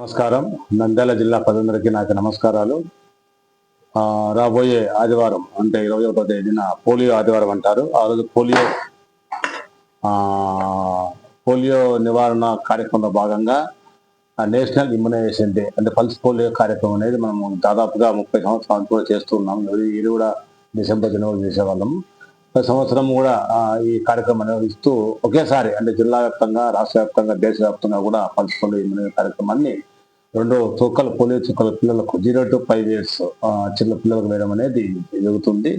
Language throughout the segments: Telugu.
నమస్కారం. నంద్యాల జిల్లా ప్రజలందరికీ నాకు నమస్కారాలు. రాబోయే ఆదివారం అంటే ఇరవై ఒకటో తేదీన పోలియో ఆదివారం అంటారు. ఆ రోజు పోలియో పోలియో నివారణ కార్యక్రమంలో భాగంగా నేషనల్ ఇమ్యునైజేషన్ డే అంటే పల్స్ పోలియో కార్యక్రమం అనేది మనం దాదాపుగా ముప్పై సంవత్సరాలు కూడా చేస్తున్నాం ఇది కూడా డిసెంబర్ జనవరి చేసేవాళ్ళము ప్రతి సంవత్సరం కూడా ఈ కార్యక్రమం నిర్వహిస్తూ ఒకేసారి అంటే జిల్లా వ్యాప్తంగా రాష్ట్ర వ్యాప్తంగా దేశవ్యాప్తంగా కూడా పల్స్ పోలియో ఇమ్యునైజేషన్ కార్యక్రమాన్ని రెండు చుక్కల పోలియో చుక్కల పిల్లలకు జీరో టు ఫైవ్ ఇయర్స్ చిన్న పిల్లలకు వేయడం అనేది జరుగుతుంది.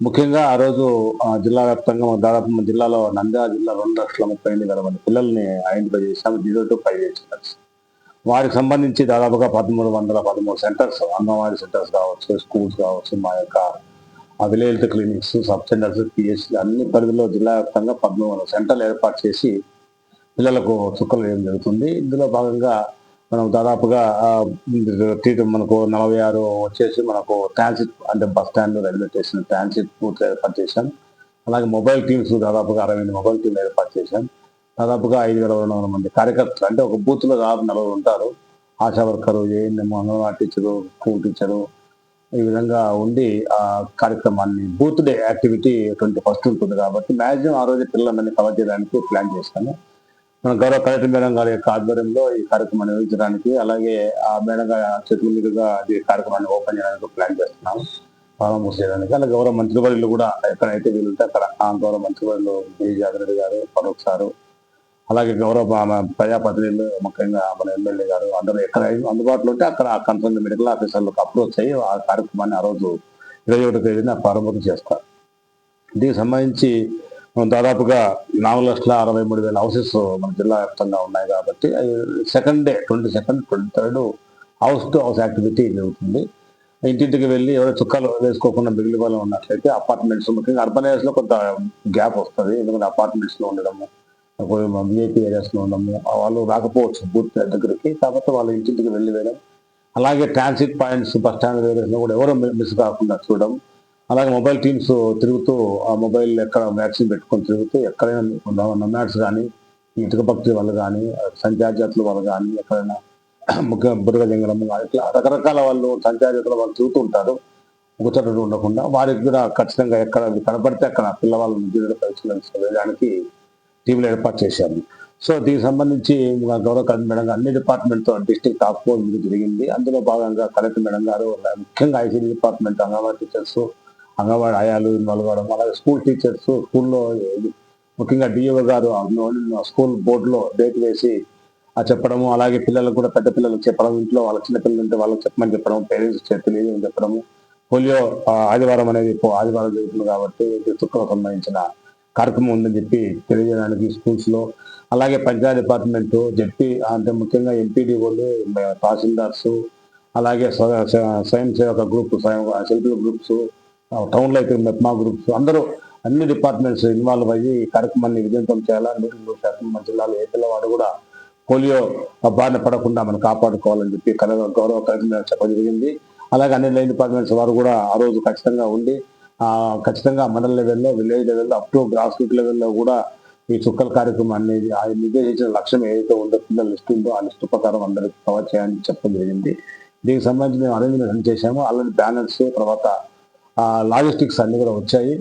ముఖ్యంగా ఆ రోజు ఆ, జిల్లా వ్యాప్తంగా దాదాపు మన జిల్లాలో నంద్యాల జిల్లా రెండు లక్షల ముప్పై ఎనిమిది వేల మంది పిల్లల్ని ఐడెంటిఫై చేశాము జీరో టు ఫైవ్ ఇయర్స్ పిల్లల్స్. వారికి సంబంధించి దాదాపుగా పదమూడు వందల పదమూడు సెంటర్స్ అంగన్వాడీ సెంటర్స్ కావచ్చు స్కూల్స్ కావచ్చు మా యొక్క village health clinics sub centres PHC అన్ని పరిధిలో జిల్లా వ్యాప్తంగా పదమూడు వందల సెంటర్లు ఏర్పాటు చేసి పిల్లలకు చుక్కలు వేయడం జరుగుతుంది. ఇందులో భాగంగా మనం దాదాపుగా ఆ, మనకు నలభై ఆరు వచ్చేసి మనకు ట్రాన్సిట్ అంటే bus stand railway station transit పూర్తి ఏర్పాటు చేశాం. అలాగే మొబైల్ టీమ్స్ దాదాపుగా అరవై ఎనిమిది మొబైల్ టీంలు ఏర్పాటు చేశాం. దాదాపుగా ఐదు వేల రెండు వందల మంది కార్యకర్తలు అంటే ఒక బూత్లో దాదాపు నలుగురు ఉంటారు. ASHA worker ANM anganwadi teacher school teacher ఈ విధంగా ఉండి ఆ కార్యక్రమాన్ని booth day activity twenty first ఉంటుంది కాబట్టి మ్యాక్సిమం ఆ రోజు పిల్లలందరినీ కవర్ చేయడానికి ప్లాన్ చేస్తాను గౌరవ కలెక్టర్ మేడం గారి యొక్క ఆధ్వర్యంలో ఈ కార్యక్రమం నిర్వహించడానికి అలాగే ఆ మేడం గారి చేతుల మీదుగా ఈ కార్యక్రమాన్ని ఓపెన్ చేయడానికి ప్లాన్ చేస్తున్నాం. ప్రారంభం చేయడానికి. అలాగే గౌరవ మంత్రివర్యులు కూడా ఎక్కడైతే వీలుంటే అక్కడ ఆ గౌరవ మంత్రివర్యులు బి జాగ్రత్త గారు ఫరూక్ సారు అలాగే గౌరవ ప్రజాప్రతినిధులు ముఖ్యంగా మన ఎమ్మెల్యే గారు అందరూ ఎక్కడ అందుబాటులో ఉంటే అక్కడ ఆ కన్సర్న్ మెడికల్ ఆఫీసర్లకు అప్రోచ్ అయ్యి ఆ కార్యక్రమాన్ని ఆ రోజు ఇరవై ఒకటి తేదీన ప్రారంభం చేస్తారు. దీనికి సంబంధించి దాదాపుగా నాలుగు లక్షల అరవై మూడు వేల హౌసెస్ మన జిల్లా వ్యాప్తంగా ఉన్నాయి కాబట్టి second day twenty second twenty third house to house activity జరుగుతుంది. ఇంటింటికి వెళ్ళి ఎవరో చుక్కలు వేసుకోకుండా మిగిలి వాళ్ళు ఉన్నట్లయితే అపార్ట్మెంట్స్ ముఖ్యంగా అర్బన్ ఏరియాస్లో కొంత గ్యాప్ వస్తుంది. ఎందుకంటే అపార్ట్మెంట్స్లో ఉండడము విఐపీ ఏరియాస్లో ఉండము ఉండడము వాళ్ళు రాకపోవచ్చు బూత్ దగ్గరికి. కాబట్టి వాళ్ళు ఇంటింటికి వెళ్ళి వేయడం అలాగే ట్రాన్సిట్ పాయింట్స్ బస్ స్టాండ్ ఏరియాస్లో కూడా ఎవరు మిస్ కాకుండా చూడడం అలాగే మొబైల్ టీమ్స్ తిరుగుతూ ఆ మొబైల్ ఎక్కడ వ్యాక్సిన్ పెట్టుకొని తిరుగుతూ ఎక్కడైనా నొమాట్స్ కానీ ఇటుక భక్తి వాళ్ళు కానీ సంచార జాతుల వాళ్ళు కానీ ఎక్కడైనా ముఖ్య బుర్ర జంగలము కానీ ఇట్లా రకరకాల వాళ్ళు సంచార జాతుల వాళ్ళు తిరుగుతూ ఉంటారు. ఒక చోట ఉండకుండా వారికి కూడా ఖచ్చితంగా ఎక్కడ కనపడితే అక్కడ పిల్లవాళ్ళని జీవిత పరీక్షలు వేయడానికి టీంలు ఏర్పాటు చేశారు. సో దీనికి సంబంధించి గౌరవ కలెక్టర్ మేడం గారు అన్ని డిపార్ట్మెంట్తో డిస్ట్రిక్ట్ టాప్ ఫోర్ జరిగింది. అందులో భాగంగా కలెక్టర్ మేడం గారు ముఖ్యంగా ICD department anganwadi teachers anganwadi ఆయాలు involve కావడం అలాగే స్కూల్ టీచర్స్ స్కూల్లో ముఖ్యంగా డిఓ గారు స్కూల్ బోర్డులో డేట్ వేసి ఆ చెప్పడము అలాగే పిల్లలకు కూడా పెద్ద పిల్లలకు చెప్పడం ఇంట్లో వాళ్ళ చిన్న పిల్లలు ఉంటే వాళ్ళకి చెప్పమని చెప్పడం పేరెంట్స్ తెలియజేయమని చెప్పడము పోలియో ఆదివారం అనేది ఆదివారం జరుగుతుంది కాబట్టి ఇది సంబంధించిన కార్యక్రమం ఉందని చెప్పి తెలియజేయడానికి స్కూల్స్లో అలాగే పంచాయత్ డిపార్ట్మెంట్ జెడ్పీ అంటే ముఖ్యంగా ఎంపీడీ వాళ్ళు తహసీల్దార్స్ అలాగే స్వయం సేవక గ్రూప్ స్వయం సెల్ఫ్ గ్రూప్స్ టౌన్లో అయితే మెప్మా గ్రూప్స్. అందరూ అన్ని డిపార్ట్మెంట్స్ ఇన్వాల్వ్ అయ్యి ఈ కార్యక్రమాన్ని విజయవంతం చేయాలని నూరు శాతం మన జిల్లాలో ఏ పిల్లవాడు కూడా పోలియో బారిన పడకుండా మనం కాపాడుకోవాలని చెప్పి కల గౌరవ కలెక్టర్ చెప్పడం జరిగింది. అలాగే అన్ని లైన్ డిపార్ట్మెంట్స్ వారు కూడా ఆ రోజు ఖచ్చితంగా ఉండి ఖచ్చితంగా మండల లెవెల్లో విలేజ్ లెవెల్లో అప్ టు గ్రాస్ రూట్ లెవెల్లో కూడా ఈ చుక్కల కార్యక్రమం అనేది ఆ నిర్దేశించిన లక్ష్యం ఏదైతే ఉందో పిల్లల లిస్ట్ ఉందో ఆ లిస్టు ప్రకారం అందరికి కవర్ చేయాలని చెప్పడం జరిగింది. దీనికి సంబంధించి మేము అరేంజ్మెంట్ చేశాము. అలాంటి బ్యానర్స్ తర్వాత లాజిస్టిక్స్ అన్ని కూడా వచ్చాయి.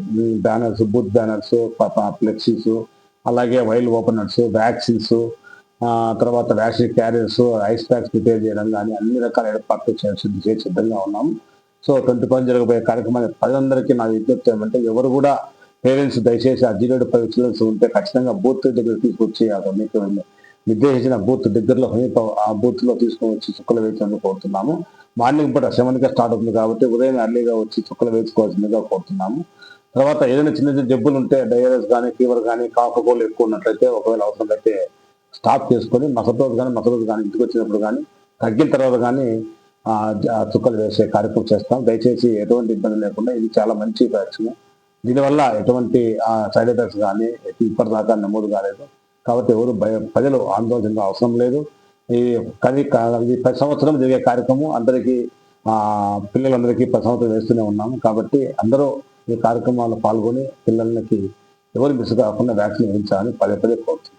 బ్యానర్స్ బూత్ బ్యానర్స్ ఫ్లెక్సీస్ అలాగే వైల్ ఓపెనర్స్ వ్యాక్సిన్స్ తర్వాత vaccine carriers ice packs prepare చేయడం కానీ అన్ని రకాల ఏర్పాట్లు చేయాల్సి చేసి సిద్ధంగా ఉన్నాం. సో ట్వంటీ పది జరగబోయే కార్యక్రమాన్ని ప్రజలందరికీ నా విజ్ఞప్తి ఏమంటే ఎవరు కూడా పేరెంట్స్ దయచేసి ఆ జీరో ఫైవ్ చిల్డ్రన్స్ ఉంటే ఖచ్చితంగా బూత్ దగ్గర తీసుకొచ్చి మీకు నిర్దేశించిన బూత్ దగ్గరలో సమీప ఆ బూత్లో తీసుకొని వచ్చి చుక్కలు వేసేందుకు కోరుతున్నాము. మార్నింగ్ పూట సెవెన్గా స్టార్ట్ అవుతుంది కాబట్టి ఉదయం అర్లీగా వచ్చి చుక్కలు వేసుకోవాల్సిందిగా కోరుతున్నాము. తర్వాత ఏదైనా చిన్న చిన్న జబ్బులు ఉంటే డైరియస్ కానీ ఫీవర్ కానీ కాఫ్ కోల్ ఎక్కువ ఉన్నట్లయితే ఒకవేళ అవసరం అయితే స్టాప్ చేసుకొని మసటి రోజు కానీ మసటి రోజు కానీ ఇంటికి వచ్చినప్పుడు కానీ తగ్గిన తర్వాత కానీ చుక్కలు వేసే కార్యక్రమం చేస్తాం. దయచేసి ఎటువంటి ఇబ్బంది లేకుండా ఇది చాలా మంచి వ్యాక్సిన్ దీనివల్ల ఎటువంటి సైడ్ ఎఫెక్ట్స్ కానీ ఇప్పటిదాకా నమోదు కాలేదు. కాబట్టి ఎవరు భయ ప్రజలు ఆందోళన అవసరం లేదు. ఈ కానీ ఇది ప్రతి సంవత్సరం జరిగే కార్యక్రమం అందరికీ ఆ పిల్లలందరికీ ప్రతి సంవత్సరం వేస్తూనే ఉన్నాము. కాబట్టి అందరూ ఈ కార్యక్రమాల్లో పాల్గొని పిల్లలకి ఎవరు మిస్ కాకుండా వ్యాక్సిన్ వేయించాలని పదే పదే కోరుతున్నాం.